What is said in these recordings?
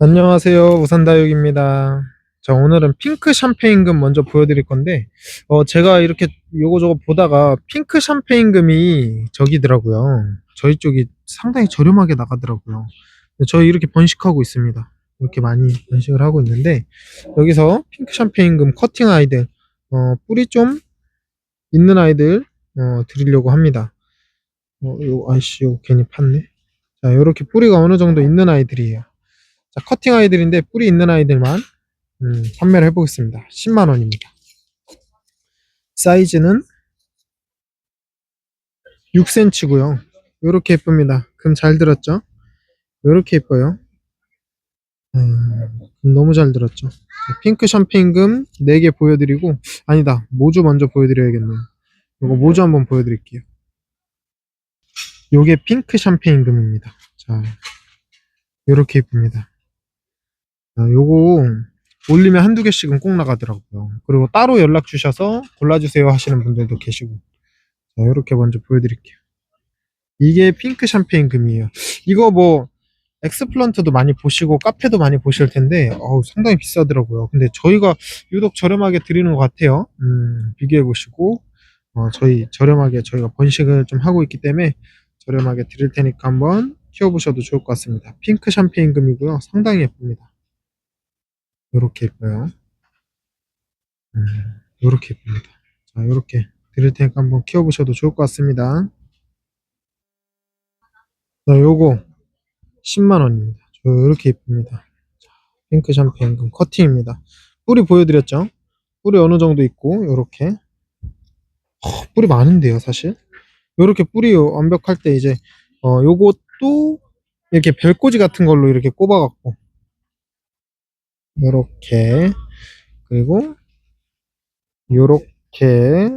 안녕하세요. 우산다육입니다. 자, 오늘은 핑크 샴페인금 먼저 보여드릴 건데, 어, 제가 이렇게 요거저거 보다가 핑크 샴페인금이 저기더라고요. 저희 쪽이 상당히 저렴하게 나가더라고요. 저희 이렇게 번식하고 있습니다. 이렇게 많이 번식을 하고 있는데, 여기서 핑크 샴페인금 커팅 아이들, 어, 뿌리 좀 있는 아이들, 어, 드리려고 합니다. 어, 요, 아이씨, 요 괜히 팠네. 자, 요렇게 뿌리가 어느 정도 있는 아이들이에요. 자, 커팅 아이들인데 뿌리 있는 아이들만 음, 판매를 해보겠습니다. 10만원입니다. 사이즈는 6cm고요. 이렇게 예쁩니다. 금 잘 들었죠? 이렇게 예뻐요. 음, 금 너무 잘 들었죠? 자, 핑크 샴페인 금 4개 보여드리고 아니다. 모주 먼저 보여드려야겠네요. 이거 모주 한번 보여드릴게요. 요게 핑크 샴페인 금입니다. 자, 이렇게 예쁩니다. 아, 요거 올리면 한두 개씩은 꼭 나가더라고요. 그리고 따로 연락 주셔서 골라주세요 하시는 분들도 계시고. 자, 이렇게 먼저 보여드릴게요. 이게 핑크 샴페인 금이에요. 이거 뭐, 엑스플런트도 많이 보시고, 카페도 많이 보실 텐데, 어우, 상당히 비싸더라고요. 근데 저희가 유독 저렴하게 드리는 것 같아요. 음, 비교해 보시고, 어, 저희 저렴하게 저희가 번식을 좀 하고 있기 때문에 저렴하게 드릴 테니까 한번 키워보셔도 좋을 것 같습니다. 핑크 샴페인 금이고요. 상당히 예쁩니다. 요렇게 예뻐요. 음, 요렇게 예쁩니다. 자, 요렇게 드릴 테니까 한번 키워보셔도 좋을 것 같습니다. 자, 요거 10만원입니다. 저 요렇게 예쁩니다. 자, 핑크 샴페인금 커팅입니다. 뿌리 보여드렸죠? 뿌리 어느 정도 있고, 요렇게. 허, 뿌리 많은데요, 사실. 요렇게 뿌리 완벽할 때 이제, 어, 요것도 이렇게 별꽂이 같은 걸로 이렇게 꼽아갖고, 요렇게. 그리고 요렇게.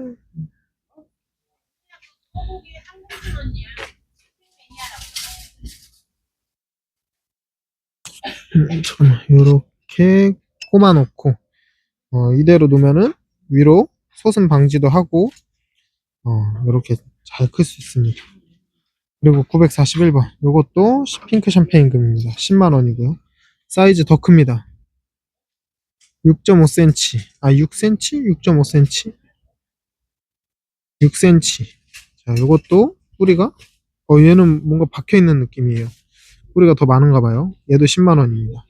음, 잠깐만. 요렇게 꼽아 놓고 어, 이대로 놓으면은 위로 솟음 방지도 하고 어, 요렇게 잘 클 수 있습니다 그리고 941번 요것도 핑크 샴페인 금입니다 10만원이고요 사이즈 더 큽니다 6.5cm. 아, 6cm? 6.5cm? 6cm. 자, 요것도 뿌리가, 어, 얘는 뭔가 박혀있는 느낌이에요. 뿌리가 더 많은가 봐요. 얘도 10만원입니다.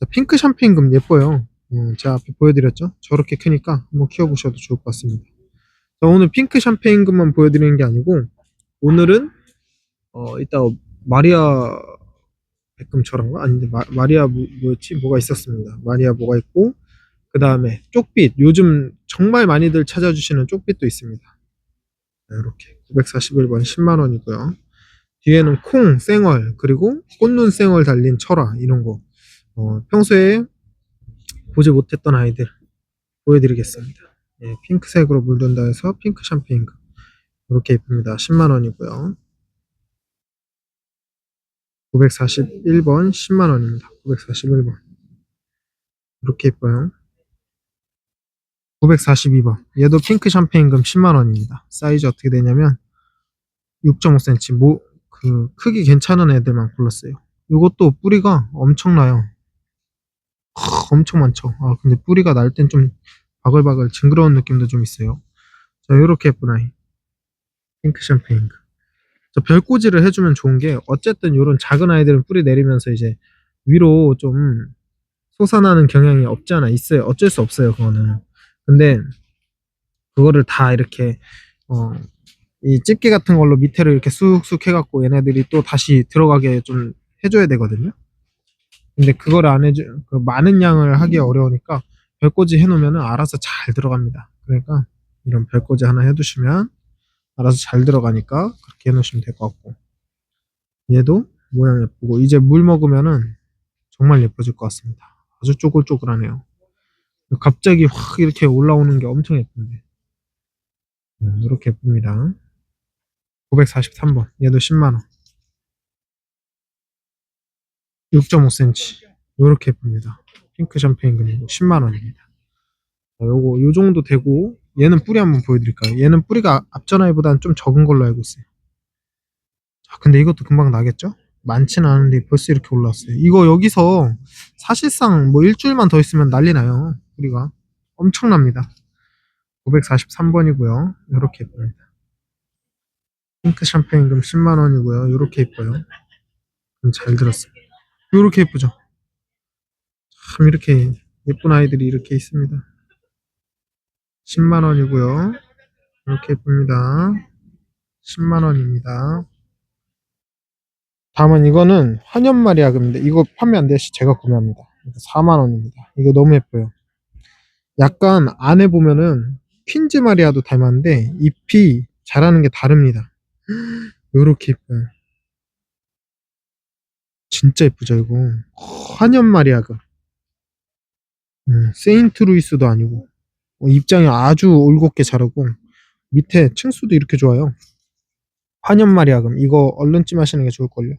자, 핑크 샴페인금 예뻐요. 음, 제가 앞에 보여드렸죠? 저렇게 크니까 한번 키워보셔도 좋을 것 같습니다. 자, 오늘 핑크 샴페인금만 보여드리는 게 아니고, 오늘은, 어, 이따 마리아 백금처럼가? 아닌데, 마, 마리아 뭐, 뭐였지? 뭐가 있었습니다. 마리아 뭐가 있고, 그 다음에 쪽빛 요즘 정말 많이들 찾아주시는 쪽빛도 있습니다 이렇게 941번 10만 원이고요 뒤에는 콩, 쌩얼 그리고 꽃눈 쌩얼 달린 철화 이런 거 어, 평소에 보지 못했던 아이들 보여드리겠습니다 예, 핑크색으로 물든다 해서 핑크 샴페인금 이렇게 예쁩니다 10만원이고요 941번 10만원입니다 941번 이렇게 예뻐요 942번. 얘도 핑크 샴페인금 10만원입니다. 사이즈 어떻게 되냐면 6.5cm. 뭐, 그, 크기 괜찮은 애들만 골랐어요. 이것도 뿌리가 엄청나요. 하, 엄청 많죠. 아, 근데 뿌리가 날 땐 좀 바글바글 징그러운 느낌도 좀 있어요. 자, 요렇게 예쁜 아이. 핑크 샴페인금. 자, 별꽂이를 해주면 좋은 게, 어쨌든 요런 작은 아이들은 뿌리 내리면서 이제 위로 좀 솟아나는 경향이 없지 않아 있어요. 어쩔 수 없어요, 그거는. 근데 그거를 다 이렇게 어, 이 집게 같은 걸로 밑에를 이렇게 쑥쑥 해갖고 얘네들이 또 다시 들어가게 좀 해줘야 되거든요. 근데 그걸 안 해줘 그 많은 양을 하기 어려우니까 별꽂이 해놓으면 알아서 잘 들어갑니다. 그러니까 이런 별꽂이 하나 해두시면 알아서 잘 들어가니까 그렇게 해놓으시면 될 것 같고. 얘도 모양 예쁘고 이제 물 먹으면은 정말 예뻐질 것 같습니다. 아주 쪼글쪼글하네요. 갑자기 확 이렇게 올라오는 게 엄청 예쁜데. 음, 이렇게 예쁩니다. 943번. 얘도 10만원. 6.5cm 이렇게 예쁩니다 핑크 샴페인 금이고 10만원입니다 요거 요 정도 되고 얘는 뿌리 한번 보여드릴까요? 얘는 뿌리가 앞전 아이보다는 좀 적은 걸로 알고 있어요. 자, 근데 이것도 금방 나겠죠? 많지는 않은데 벌써 이렇게 올라왔어요. 이거 여기서 사실상 뭐 일주일만 더 있으면 난리 나요. 뿌리가 엄청납니다. 543번이고요. 이렇게 예쁩니다. 핑크 샴페인금 10만 원이고요. 이렇게 예뻐요. 음, 잘 들었어요. 이렇게 예쁘죠? 참 이렇게 예쁜 아이들이 이렇게 있습니다. 10만원이고요. 이렇게 예쁩니다. 10만원입니다. 다음은 이거는 환연 마리아금인데 이거 판매 안 되시 제가 구매합니다. 4만원입니다. 이거 너무 예뻐요. 약간 안에 보면은 퀸즈 마리아도 닮았는데 잎이 자라는 게 다릅니다. 요렇게 예뻐요. 진짜 예쁘죠 이거. 환연 마리아금. 음, 세인트 루이스도 아니고 어, 입장이 아주 올곧게 자라고 밑에 층수도 이렇게 좋아요. 환연 마리아금 이거 얼른쯤 하시는 게 좋을걸요.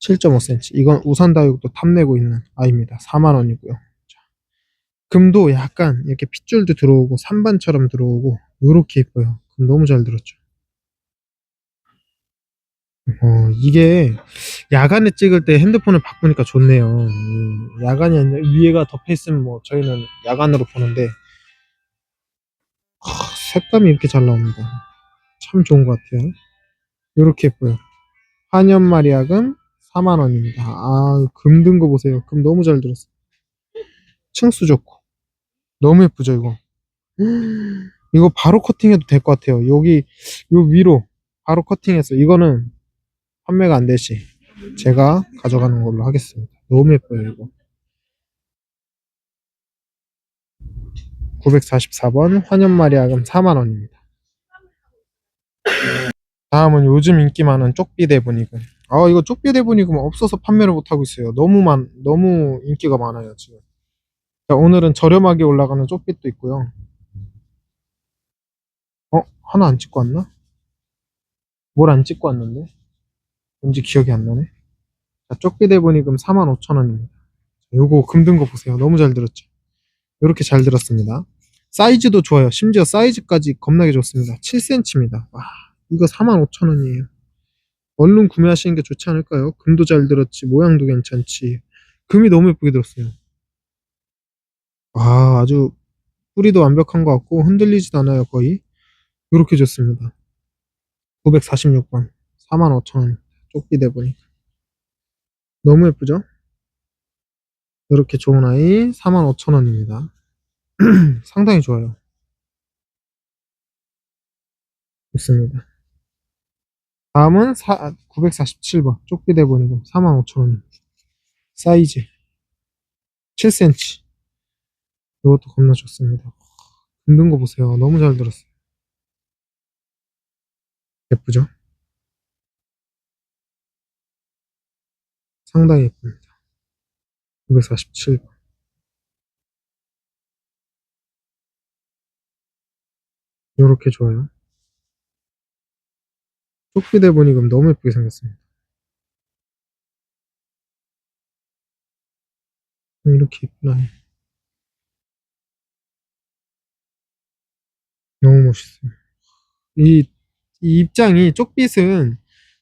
7.5cm 이건 우산 다육도 탐내고 있는 아이입니다. 4만원이고요. 금도 약간 이렇게 핏줄도 들어오고 산반처럼 들어오고 요렇게 예뻐요. 금 너무 잘 들었죠. 어, 이게 야간에 찍을 때 핸드폰을 바꾸니까 좋네요. 음, 야간이 아니라 위에가 덮여 있으면 뭐 저희는 야간으로 보는데 하, 색감이 이렇게 잘 나옵니다. 참 좋은 것 같아요. 이렇게 예뻐요. 한연 마리아금 4만원입니다. 아, 금 든 거 보세요. 금 너무 잘 들었어요. 층수 좋고. 너무 예쁘죠, 이거. 이거 바로 커팅해도 될 것 같아요. 여기, 요 위로 바로 커팅해서 이거는 판매가 안 되시 제가 가져가는 걸로 하겠습니다. 너무 예뻐요, 이거. 944번 환연 마리아금 4만원입니다. 다음은 요즘 인기 많은 쪽비 대분이금. 아, 이거 쪽비 대분이금 없어서 판매를 못하고 있어요. 너무 많, 너무 인기가 많아요, 지금. 자, 오늘은 저렴하게 올라가는 쪽빛도 있고요. 어? 하나 안 찍고 왔나? 뭘 안 찍고 왔는데? 왠지 기억이 안 나네. 자, 쪽비 대분이금 45,000원입니다. 요거 금든 거 보세요. 너무 잘 들었죠? 이렇게 잘 들었습니다. 사이즈도 좋아요. 심지어 사이즈까지 겁나게 좋습니다. 7cm입니다. 와, 이거 45,000원이에요. 얼른 구매하시는 게 좋지 않을까요? 금도 잘 들었지, 모양도 괜찮지. 금이 너무 예쁘게 들었어요. 아, 아주 뿌리도 완벽한 것 같고 흔들리지도 않아요, 거의. 이렇게 좋습니다. 946번. 45,000원. 쪽비 대보니. 너무 예쁘죠? 이렇게 좋은 아이 45,000원입니다. 상당히 좋아요. 좋습니다. 다음은 4, 947번 쪽비 대본이고 45,000원 사이즈 7cm 이것도 겁나 좋습니다. 든든 거 보세요. 너무 잘 들었어요. 예쁘죠? 상당히 예쁩니다. 947번 요렇게 좋아요. 쪽비 대본이금 너무 예쁘게 생겼습니다. 이렇게 예쁘다. 너무 멋있어요. 이, 이 입장이 쪽빛은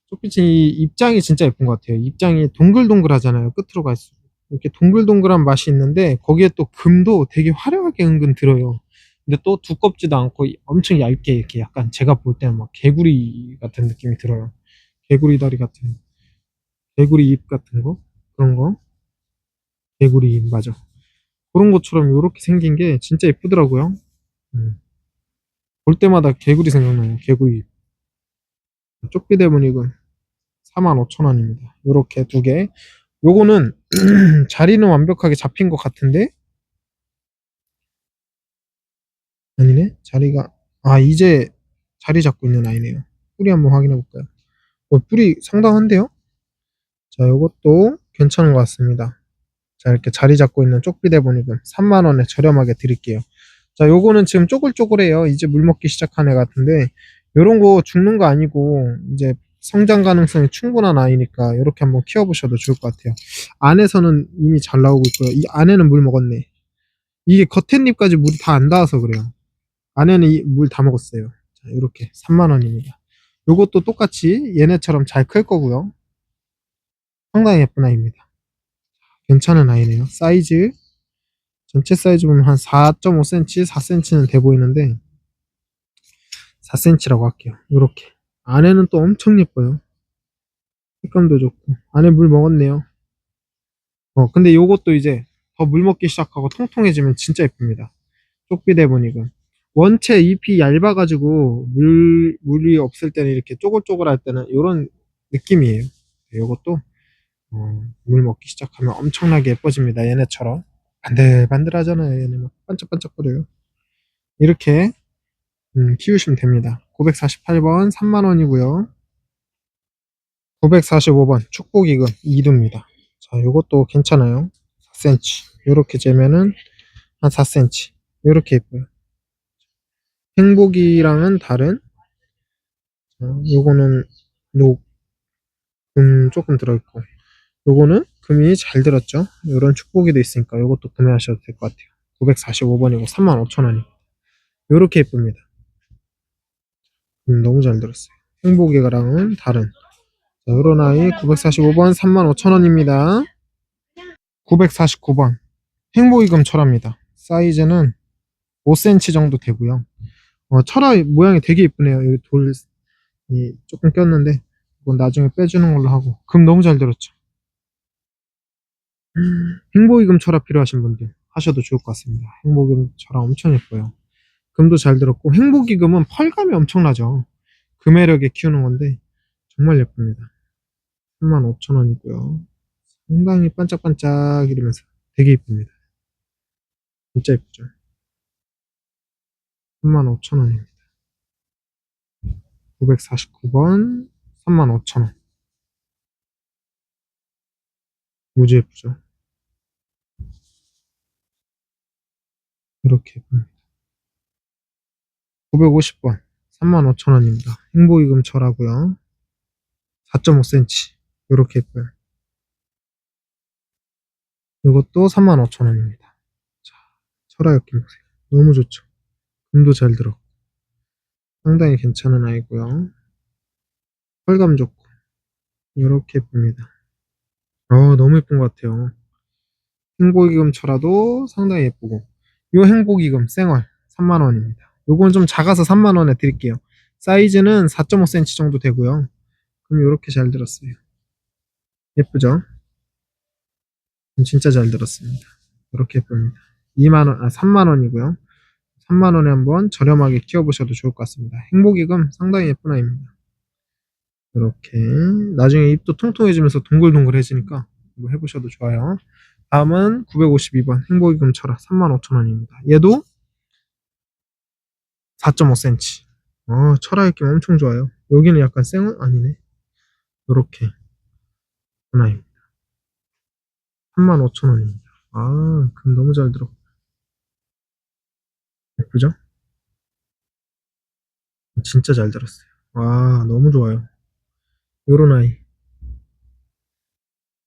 쪽빛이 이 입장이 진짜 예쁜 것 같아요. 입장이 동글동글하잖아요. 끝으로 갈수록 이렇게 동글동글한 맛이 있는데 거기에 또 금도 되게 화려하게 은근 들어요. 근데 또 두껍지도 않고 엄청 얇게 이렇게 약간 제가 볼 때는 막 개구리 같은 느낌이 들어요. 개구리 다리 같은 개구리 입 같은 거 그런 거 개구리 입 맞아. 그런 것처럼 이렇게 생긴 게 진짜 예쁘더라고요. 음. 볼 때마다 개구리 생각나요. 개구리 입. 쪽비 대문이건 45,000원입니다. 요렇게 두 개. 요거는 자리는 완벽하게 잡힌 것 같은데? 아니네? 자리가 아 이제 자리 잡고 있는 아이네요. 뿌리 한번 확인해 볼까요? 어, 뿌리 상당한데요? 자 요것도 괜찮은 것 같습니다. 자 이렇게 자리 잡고 있는 쪽비 대본이금 3만원에 저렴하게 드릴게요. 자 요거는 지금 쪼글쪼글해요. 이제 물 먹기 시작한 애 같은데 요런 거 죽는 거 아니고 이제 성장 가능성이 충분한 아이니까 이렇게 한번 키워보셔도 좋을 것 같아요 안에서는 이미 잘 나오고 있고요 이 안에는 물 먹었네 이게 겉에 잎까지 물이 다 안 닿아서 그래요 안에는 물 다 먹었어요. 자, 이렇게 3만 원입니다. 요것도 똑같이 얘네처럼 잘 클 거고요. 상당히 예쁜 아이입니다. 괜찮은 아이네요. 사이즈 전체 사이즈 보면 한 4.5cm, 4cm는 돼 보이는데 4cm라고 할게요. 이렇게 안에는 또 엄청 예뻐요. 색감도 좋고 안에 물 먹었네요. 어 근데 요것도 이제 더 물 먹기 시작하고 통통해지면 진짜 예쁩니다. 쪽비 대보니까 원체 잎이 얇아가지고 물 물이 없을 때는 이렇게 쪼글쪼글할 때는 이런 느낌이에요. 요것도 어, 물 먹기 시작하면 엄청나게 예뻐집니다. 얘네처럼 반들반들하잖아요. 얘네 막 반짝반짝거려요. 이렇게 음, 키우시면 됩니다. 948번 3만원이고요. 945번 축복이금 2두입니다. 자, 요것도 괜찮아요. 4cm. 요렇게 재면은 한 4cm. 요렇게 예뻐요. 행복이랑은 다른 어, 요거는 녹, 금 조금 들어있고 요거는 금이 잘 들었죠. 요런 축복이도 있으니까 요것도 구매하셔도 될 것 같아요. 945번이고 35,000원이고 요렇게 예쁩니다. 음, 너무 잘 들었어요. 행복이랑은 다른 자, 요런 아이 945번 35,000원입니다. 949번 행복이금 철화입니다. 사이즈는 5cm 정도 되고요. 어, 철화 모양이 되게 예쁘네요. 여기 돌, 이, 조금 꼈는데, 이건 나중에 빼주는 걸로 하고. 금 너무 잘 들었죠. 행복이금 철화 필요하신 분들 하셔도 좋을 것 같습니다. 행복이금 철화 엄청 예뻐요. 금도 잘 들었고, 행복이금은 펄감이 엄청나죠. 금매력에 키우는 건데, 정말 예쁩니다. 35,000원이고요. 상당히 반짝반짝 이러면서 되게 예쁩니다. 진짜 예쁘죠. 35,000원입니다. 949번 35,000원. 무지 예쁘죠. 이렇게 예쁩니다. 950번 35,000원입니다. 행복이금 철하고요. 4.5cm 이렇게 예뻐요. 이것도 35,000원입니다. 자, 철화 엮임 보세요. 너무 좋죠. 금도 잘 들어. 상당히 괜찮은 아이고요. 펄감 좋고 이렇게 예쁩니다. 어, 너무 예쁜 것 같아요. 행복이금 철화도 상당히 예쁘고 요 행복이금 생얼 3만원입니다. 요건 좀 작아서 3만원에 드릴게요. 사이즈는 4.5cm 정도 되고요. 그럼 이렇게 잘 들었어요. 예쁘죠? 진짜 잘 들었습니다. 이렇게 예쁩니다. 2만원, 아, 3만원이고요. 3만원에 한번 저렴하게 키워보셔도 좋을 것 같습니다. 행복이금 상당히 예쁜 아이입니다. 이렇게. 나중에 잎도 통통해지면서 동글동글해지니까 이거 해보셔도 좋아요. 다음은 952번 행복이금 철화 35,000원입니다. 얘도 4.5cm. 어, 철화 느낌 엄청 좋아요. 여기는 약간 쌩은 아니네. 이렇게 하나입니다. 35,000원입니다. 아, 금 너무 잘 들어. 예쁘죠? 진짜 잘 들었어요. 와, 너무 좋아요. 요런 아이.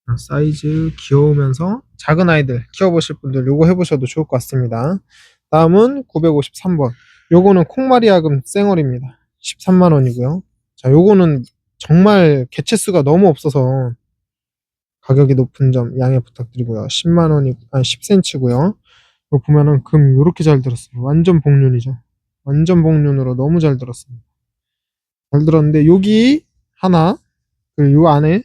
아, 사이즈 귀여우면서 작은 아이들 키워보실 분들 요거 해보셔도 좋을 것 같습니다. 다음은 953번. 요거는 콩마리아금 쌩얼입니다. 13만원이고요. 자, 요거는 정말 개체수가 너무 없어서 가격이 높은 점 양해 부탁드리고요. 10만원이, 아니 10cm고요. 이거 보면은 금 요렇게 잘 들었어요. 완전 복륜이죠. 완전 복륜으로 너무 잘 들었습니다. 잘 들었는데 여기 하나, 그리고 요 안에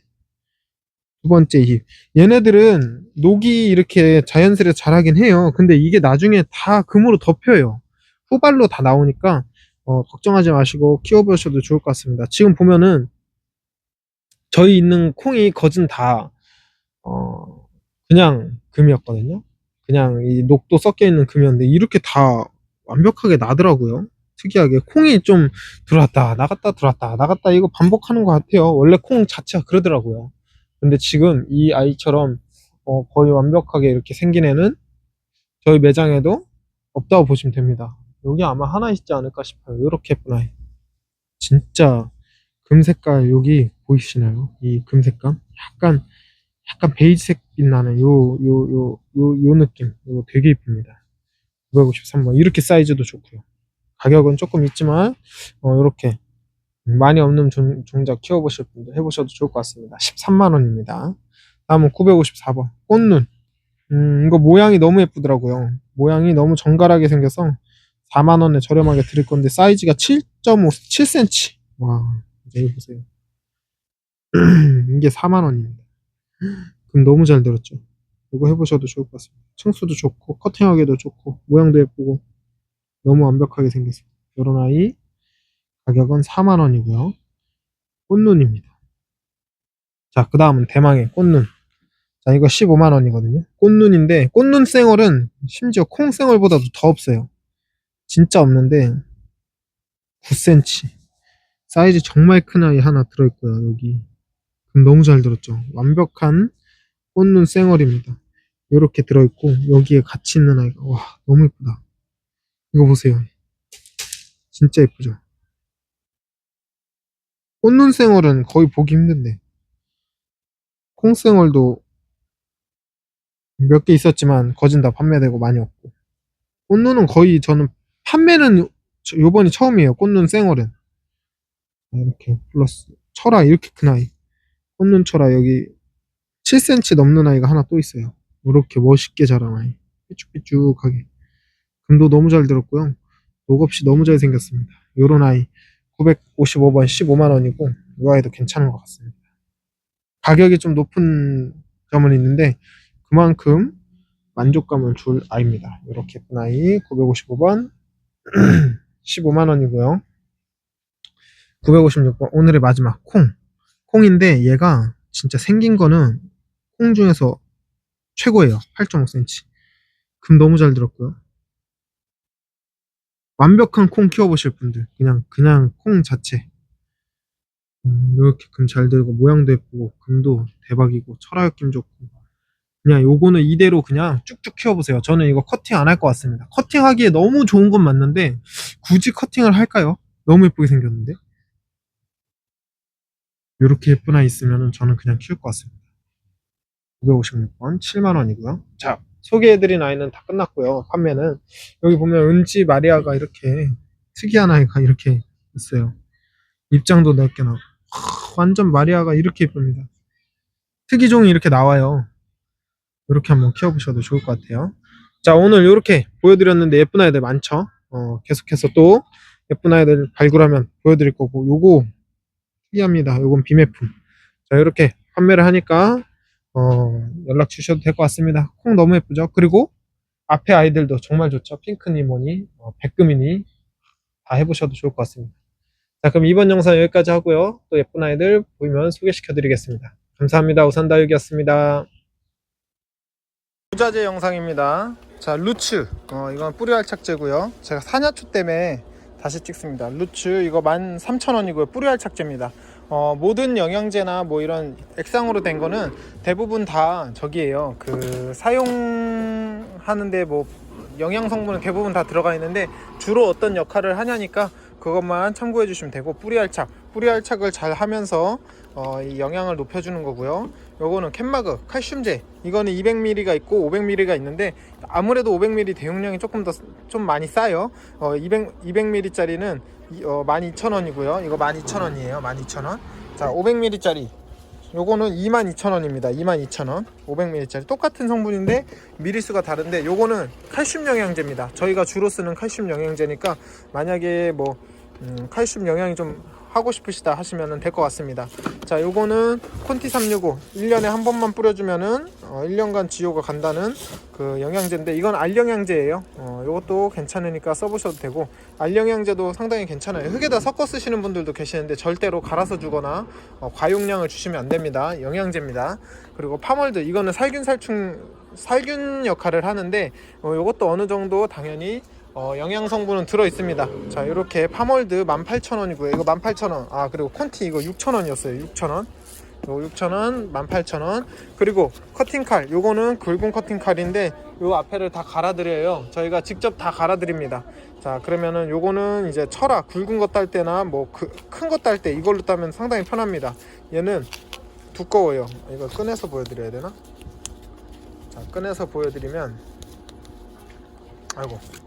두 번째 잎. 얘네들은 녹이 이렇게 자연스레 자라긴 해요. 근데 이게 나중에 다 금으로 덮여요. 후발로 다 나오니까 어, 걱정하지 마시고 키워보셔도 좋을 것 같습니다. 지금 보면은 저희 있는 콩이 거진 다 어, 그냥 금이었거든요. 그냥 이 녹도 섞여 있는 금이었는데 이렇게 다 완벽하게 나더라고요. 특이하게 콩이 좀 들어왔다 나갔다 들어왔다 나갔다 이거 반복하는 것 같아요. 원래 콩 자체가 그러더라고요. 근데 지금 이 아이처럼 어, 거의 완벽하게 이렇게 생긴 애는 저희 매장에도 없다고 보시면 됩니다. 여기 아마 하나 있지 않을까 싶어요. 이렇게 아이. 진짜 금 색깔 여기 보이시나요? 이 금 색감? 약간 약간 베이지색 빛 나는 요 요 요 요 요 느낌. 이거 되게 이쁩니다. 953번. 이렇게 사이즈도 좋고요. 가격은 조금 있지만 어, 이렇게 많이 없는 종, 종작 키워보실 분들 해보셔도 좋을 것 같습니다. 13만 원입니다. 다음은 954번 꽃눈. 음, 이거 모양이 너무 예쁘더라고요. 모양이 너무 정갈하게 생겨서 4만 원에 저렴하게 드릴 건데 사이즈가 7.5, 7cm. 와, 이거 보세요. 이게 4만 원입니다. 그럼 너무 잘 들었죠. 이거 해보셔도 좋을 것 같습니다. 층수도 좋고 커팅하기도 좋고 모양도 예쁘고 너무 완벽하게 생겼어요. 이런 아이 가격은 4만 원이고요. 꽃눈입니다. 자, 그 다음은 대망의 꽃눈. 자, 이거 15만 원이거든요. 꽃눈인데 꽃눈 생얼은 심지어 콩 생얼보다도 더 없어요. 진짜 없는데 9cm. 사이즈 정말 큰 아이 하나 들어있고요. 여기. 그럼 너무 잘 들었죠. 완벽한 꽃눈 생얼입니다. 이렇게 들어있고 여기에 같이 있는 아이가 와 너무 예쁘다. 이거 보세요. 진짜 예쁘죠. 꽃눈 생얼은 거의 보기 힘든데 콩생얼도 몇 개 있었지만 거진 다 판매되고 많이 없고 꽃눈은 거의 저는 판매는 저- 요번이 처음이에요. 꽃눈 생얼은 이렇게 플러스 철아 이렇게 큰 아이 꽃눈 철아 여기 7cm 넘는 아이가 하나 또 있어요. 이렇게 멋있게 자란 아이 삐쭉삐쭉하게 금도 너무 잘 들었고요. 녹없이 너무 잘 생겼습니다. 요런 아이 955번 15만 원이고 이 아이도 괜찮은 것 같습니다. 가격이 좀 높은 점은 있는데 그만큼 만족감을 줄 아이입니다. 이렇게 예쁜 아이 955번 15만 원이고요. 956번 오늘의 마지막 콩 콩인데 얘가 진짜 생긴 거는 콩 중에서 최고예요. 8.5cm. 금 너무 잘 들었고요. 완벽한 콩 키워보실 분들 그냥 그냥 콩 자체 음, 이렇게 금 잘 들고 모양도 예쁘고 금도 대박이고 철화느낌 좋고 그냥 요거는 이대로 그냥 쭉쭉 키워보세요. 저는 이거 커팅 안 할 것 같습니다. 커팅하기에 너무 좋은 건 맞는데 굳이 커팅을 할까요? 너무 예쁘게 생겼는데 이렇게 예쁜 아이 있으면 저는 그냥 키울 것 같습니다. 956번 7만원이고요. 자 소개해드린 아이는 다 끝났고요. 판매는 여기 보면 은지 마리아가 이렇게 특이한 아이가 이렇게 있어요. 입장도 넓게 나고 완전 마리아가 이렇게 예쁩니다. 특이종이 이렇게 나와요. 이렇게 한번 키워보셔도 좋을 것 같아요. 자 오늘 이렇게 보여드렸는데 예쁜 아이들 많죠. 어, 계속해서 또 예쁜 아이들 발굴하면 보여드릴 거고 요거 특이합니다. 요건 비매품. 자 이렇게 판매를 하니까 어, 연락 주셔도 될 것 같습니다. 콩 너무 예쁘죠? 그리고 앞에 아이들도 정말 좋죠. 핑크니 뭐니 어, 백금이니 다 해보셔도 좋을 것 같습니다. 자 그럼 이번 영상 여기까지 하고요. 또 예쁜 아이들 보이면 소개시켜 드리겠습니다. 감사합니다. 우산다육이었습니다. 부자재 영상입니다. 자 루츠 어, 이건 뿌리 활착제고요. 제가 사냐초 때문에 다시 찍습니다. 루츠 이거 13,000원이고요. 뿌리 활착제입니다. 어, 모든 영양제나 뭐 이런 액상으로 된 거는 대부분 다 저기에요. 그 사용하는데 뭐 영양 성분은 대부분 다 들어가 있는데 주로 어떤 역할을 하냐니까 그것만 참고해 주시면 되고 뿌리 활착, 뿌리 활착을 잘 하면서 어, 이 영양을 높여주는 거고요. 요거는 캔마그, 칼슘제. 이거는 200ml가 있고 500ml가 있는데 아무래도 500ml 대용량이 조금 더 좀 많이 싸요. 어, 200 200ml짜리는 어, 12,000원이고요. 이거 12,000원이에요. 12,000원. 자, 500ml짜리. 요거는 22,000원입니다. 22,000원. 500ml짜리 똑같은 성분인데 미리수가 다른데 요거는 칼슘 영양제입니다. 저희가 주로 쓰는 칼슘 영양제니까 만약에 뭐 음, 칼슘 영양이 좀 하고 싶으시다 하시면 될 것 같습니다. 자, 요거는 콘티 365 1년에 한 번만 뿌려주면은 어, 1년간 지효가 간다는 그 영양제인데 이건 알영양제예요. 어, 요것도 괜찮으니까 써보셔도 되고 알영양제도 상당히 괜찮아요. 흙에다 섞어 쓰시는 분들도 계시는데 절대로 갈아서 주거나 어, 과용량을 주시면 안 됩니다. 영양제입니다. 그리고 파멀드 이거는 살균 살충 살균 역할을 하는데 어, 요것도 어느 정도 당연히 어, 영양 성분은 들어 있습니다. 자, 이렇게 파몰드 18,000원이고요. 이거 18,000원. 아, 그리고 콘티 이거 6,000원이었어요. 6,000원. 요 6,000원, 18,000원. 그리고 커팅칼. 요거는 굵은 커팅칼인데 요 앞에를 다 갈아 드려요. 저희가 직접 다 갈아 드립니다. 자, 그러면은 요거는 이제 철아 굵은 거딸 때나 뭐큰거딸때 이걸로 따면 상당히 편합니다. 얘는 두꺼워요. 이거 꺼내서 보여 드려야 되나? 자, 꺼내서 보여 드리면 아이고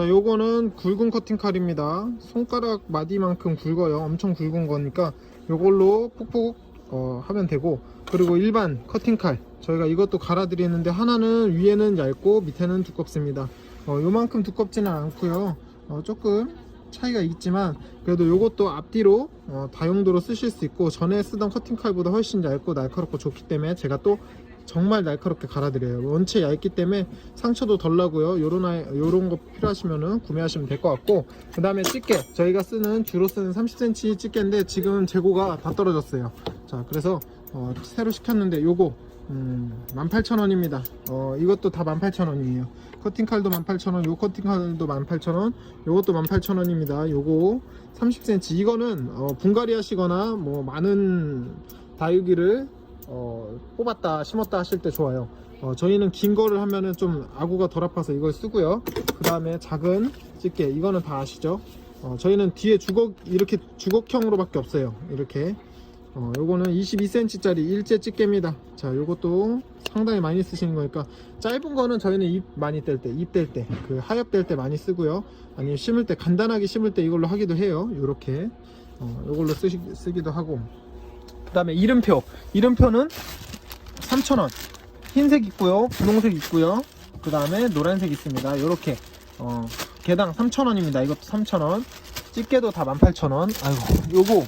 자, 요거는 굵은 커팅 칼입니다. 손가락 마디만큼 굵어요. 엄청 굵은 거니까 요걸로 푹푹 어, 하면 되고 그리고 일반 커팅 칼 저희가 이것도 갈아 드리는데 하나는 위에는 얇고 밑에는 두껍습니다. 어, 요만큼 두껍지는 않고요. 어, 조금 차이가 있지만 그래도 요것도 앞뒤로 어, 다용도로 쓰실 수 있고 전에 쓰던 커팅 칼보다 훨씬 얇고 날카롭고 좋기 때문에 제가 또 정말 날카롭게 갈아드려요. 원체 얇기 때문에 상처도 덜 나고요. 요런 아이, 요런 거 필요하시면은 구매하시면 될 것 같고 그 다음에 집게 저희가 쓰는 주로 쓰는 30cm 집게인데 지금 재고가 다 떨어졌어요. 자 그래서 어, 새로 시켰는데 요거 음, 18,000원입니다. 어, 이것도 다 18,000원이에요. 커팅칼도 18,000원, 요 커팅칼도 18,000원, 요것도 18,000원입니다. 요거 30cm. 이거는 어, 분갈이 하시거나 뭐 많은 다육이를 어, 뽑았다, 심었다 하실 때 좋아요. 어, 저희는 긴 거를 하면은 좀 아구가 덜 아파서 이걸 쓰고요. 그 다음에 작은 집게, 이거는 다 아시죠? 어, 저희는 뒤에 주걱, 이렇게 주걱형으로 밖에 없어요. 이렇게. 어, 요거는 22cm짜리 일제 집게입니다. 자, 요것도 상당히 많이 쓰시는 거니까 짧은 거는 저희는 잎 많이 뗄 때, 잎 뗄 때, 그 하엽 뗄 때 많이 쓰고요. 아니면 심을 때 간단하게 심을 때 이걸로 하기도 해요. 요렇게 어, 요걸로 쓰시, 쓰기도 하고. 그 다음에 이름표, 이름표는 3,000원. 흰색 있고요, 분홍색 있고요. 그 다음에 노란색 있습니다. 요렇게 어, 개당 3,000원입니다. 이것도 3,000원. 집게도 다 18,000원. 아이고, 요거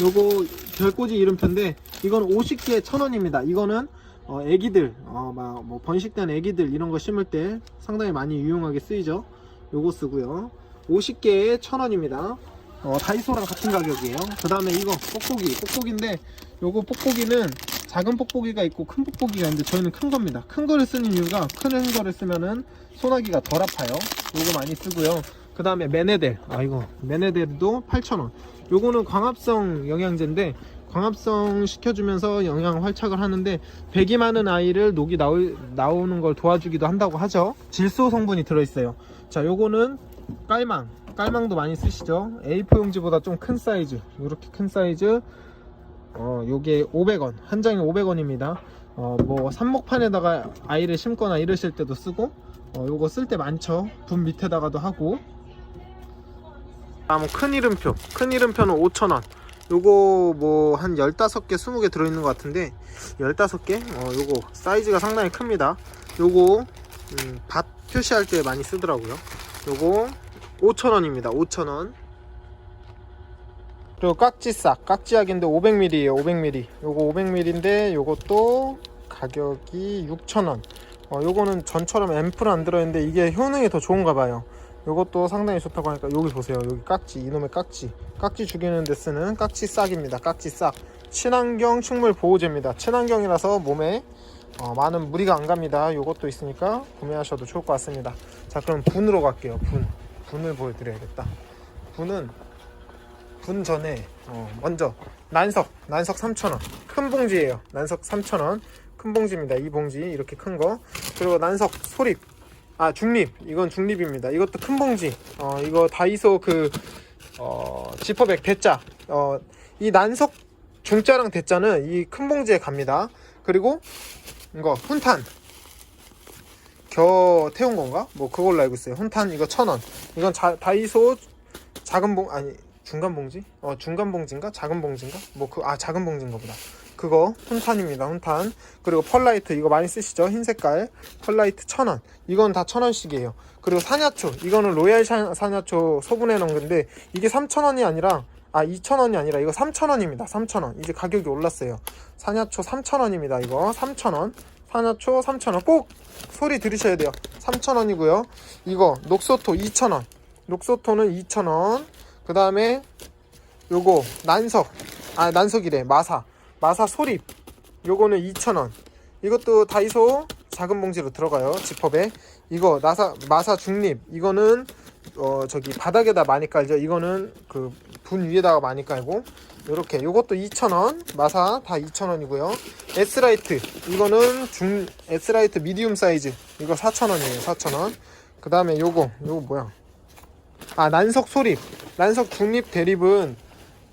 요거 별꽂이 이름표인데 이건 50개에 1000원입니다. 이거는 어, 애기들 어, 막, 뭐 번식된 애기들 이런 거 심을 때 상당히 많이 유용하게 쓰이죠. 요거 쓰고요. 50개에 1000원입니다. 어, 다이소랑 같은 가격이에요. 그 다음에 이거 뽁뽁이 뽁뽁인데 요거 뽁뽁이는 작은 뽁뽁이가 있고 큰 뽁뽁이가 있는데 저희는 큰 겁니다. 큰 거를 쓰는 이유가 큰 거를 쓰면은 소나기가 덜 아파요. 요거 많이 쓰고요. 그 다음에 메네델 아 이거 메네델도 8,000원 요거는 광합성 영양제인데 광합성 시켜주면서 영양 활착을 하는데 백이 많은 아이를 녹이 나오, 나오는 걸 도와주기도 한다고 하죠 질소 성분이 들어있어요 자 요거는 깔망 깔망도 많이 쓰시죠? A4 용지보다 좀 큰 사이즈 이렇게 큰 사이즈. 어 요게 500원 한 장에 500원입니다. 어 뭐 삽목판에다가 아이를 심거나 이러실 때도 쓰고 어 요거 쓸 때 많죠? 분 밑에다가도 하고. 다음 큰 이름표. 큰 이름표는 5,000원. 요거 뭐 한 15개 20개 들어있는 것 같은데 15개? 어 요거 사이즈가 상당히 큽니다. 요거 음, 밭 표시할 때 많이 쓰더라고요. 요거 5,000원입니다. 5,000원. 그리고 깍지싹. 깍지약인데 500ml에요 500ml 요거 500ml인데 요것도 가격이 6,000원. 어, 요거는 전처럼 앰플 안 들어있는데 이게 효능이 더 좋은가 봐요. 요것도 상당히 좋다고 하니까 여기 보세요. 여기 깍지 이놈의 깍지. 깍지 죽이는 데 쓰는 깍지 싹입니다. 깍지 싹. 친환경 식물 보호제입니다. 친환경이라서 몸에 어, 많은 무리가 안 갑니다. 요것도 있으니까 구매하셔도 좋을 것 같습니다. 자 그럼 분으로 갈게요 분 분을 보여드려야겠다. 분은 분 전에 어, 먼저 난석 난석 3,000원. 큰 봉지예요. 난석 3,000원. 큰 봉지입니다. 이 봉지 이렇게 큰 거. 그리고 난석 소립. 아 중립. 이건 중립입니다. 이것도 큰 봉지. 어 이거 다이소 그 어, 지퍼백 대자. 어, 이 난석 중자랑 대자는 이 큰 봉지에 갑니다. 그리고 이거 훈탄 겨 태운 건가? 뭐 그걸로 알고 있어요. 훈탄 이거 천 원. 이건 자, 다이소 작은 봉 아니 중간 봉지? 어 중간 봉지인가? 작은 봉지인가? 뭐 그 아 작은 봉지인가 보다. 그거 훈탄입니다 훈탄. 그리고 펄라이트 이거 많이 쓰시죠? 흰 색깔. 펄라이트 천 원. 이건 다 천 원씩이에요. 그리고 사냐초. 이거는 로얄 사- 사냐초 소분해 놓은 건데 이게 3천원이 아니라 아 2천원이 아니라 이거 3천원입니다. 3천원. 이제 가격이 올랐어요. 사냐초 3천원입니다 이거. 3천원 사냐초 3천원. 꼭 소리 들으셔야 돼요. 3천원이고요. 이거 녹소토 2천원. 녹소토는 2천원. 그 다음에 요거 난석. 아 난석이래. 마사. 마사 소립. 요거는 2,000원. 이것도 다이소 작은 봉지로 들어가요. 지퍼백 이거 나사 마사 중립. 이거는 어 저기 바닥에다 많이 깔죠. 이거는 그 분 위에다가 많이 깔고 요렇게. 요것도 2,000원. 마사 다 2,000원이고요. S라이트. 이거는 중 S라이트 미디움 사이즈. 이거 4,000원이에요. 4,000원. 그 다음에 요거. 요거 뭐야? 아 난석 소립. 난석 중립 대립은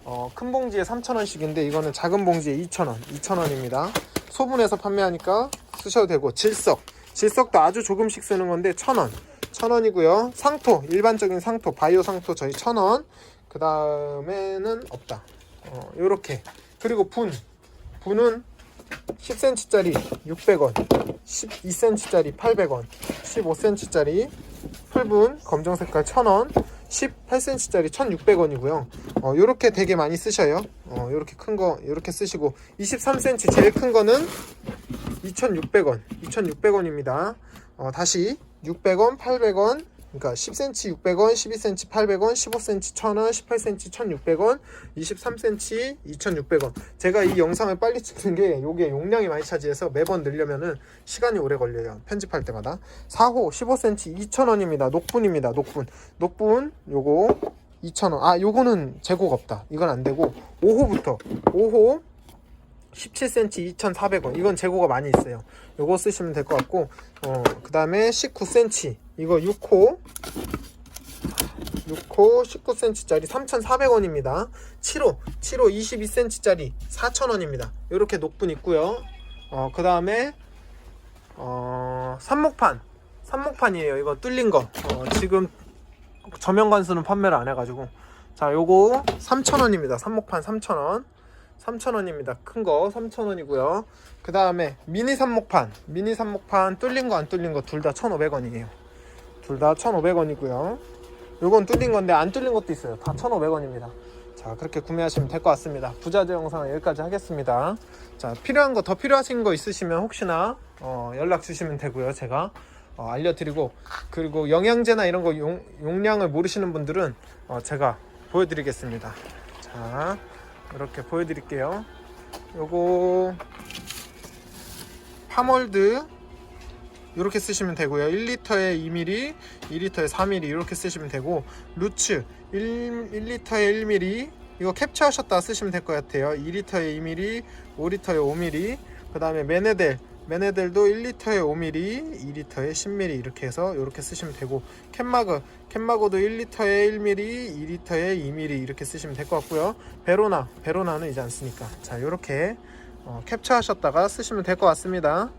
어, 큰 봉지에 3,000원씩인데 이거는 작은 봉지에 2,000원, 2,000원입니다. 소분해서 판매하니까 쓰셔도 되고. 질석, 질석도 아주 조금씩 쓰는 건데 1,000원, 1000원이고요. 상토. 일반적인 상토. 바이오 상토 저희 1000원. 그 다음에는 없다. 어, 요렇게 그리고 분 분은 10cm짜리 600원, 12cm짜리 800원, 15cm짜리 풀분 검정 색깔 1000원, 18cm짜리 1600원이고요. 어, 요렇게 되게 많이 쓰셔요. 어, 요렇게 큰 거, 요렇게 쓰시고, 23cm 제일 큰 거는 2600원, 2600원입니다. 어, 다시 600원, 800원, 그러니까 10cm 600원, 12cm 800원, 15cm 1000원, 18cm 1600원, 23cm 2600원. 제가 이 영상을 빨리 찍는 게 요게 용량이 많이 차지해서 매번 늘려면은 시간이 오래 걸려요. 편집할 때마다. 4호 15cm 2000원입니다. 녹분입니다. 녹분. 녹분 요거 2000원. 아, 요거는 재고가 없다. 이건 안 되고 5호부터 5호 17cm 2,400원. 이건 재고가 많이 있어요. 요거 쓰시면 될 것 같고, 어, 그 다음에 19cm. 이거 6호. 6호 19cm짜리 3,400원입니다. 7호. 7호 22cm짜리 4,000원입니다. 요렇게 녹분 있고요. 어, 그 다음에, 어, 삽목판. 삽목판이에요. 이거 뚫린 거. 어, 지금 저명관수는 판매를 안 해가지고. 자, 요거 3,000원입니다. 삽목판 3,000원. 3,000원입니다. 큰 거 3,000원이고요. 그 다음에 미니 삽목판. 미니 삽목판 뚫린 거 안 뚫린 거 둘 다 1,500원이에요. 둘 다 1,500원이고요. 요건 뚫린 건데 안 뚫린 것도 있어요. 다 1,500원입니다. 자, 그렇게 구매하시면 될 것 같습니다. 부자재 영상은 여기까지 하겠습니다. 자, 필요한 거 더 필요하신 거 있으시면 혹시나 어, 연락 주시면 되고요. 제가 어, 알려드리고 그리고 영양제나 이런 거 용, 용량을 모르시는 분들은 어, 제가 보여드리겠습니다. 자, 이렇게 보여드릴게요. 요거 파몰드 이렇게 쓰시면 되고요. 1리터에 2ml, 2리터에 4ml 이렇게 쓰시면 되고 루츠 1, 1리터에 1ml 이거 캡처하셨다 쓰시면 될 것 같아요. 2리터에 2ml, 5리터에 5ml 그 다음에 메네델 메네델도 1리터에 5ml, 2리터에 10ml 이렇게 해서 이렇게 쓰시면 되고 캔마그 캔마고도 1리터에 1ml, 2리터에 2ml 이렇게 쓰시면 될 것 같고요. 베로나 베로나는 이제 안 쓰니까 자 이렇게 어, 캡처하셨다가 쓰시면 될 것 같습니다.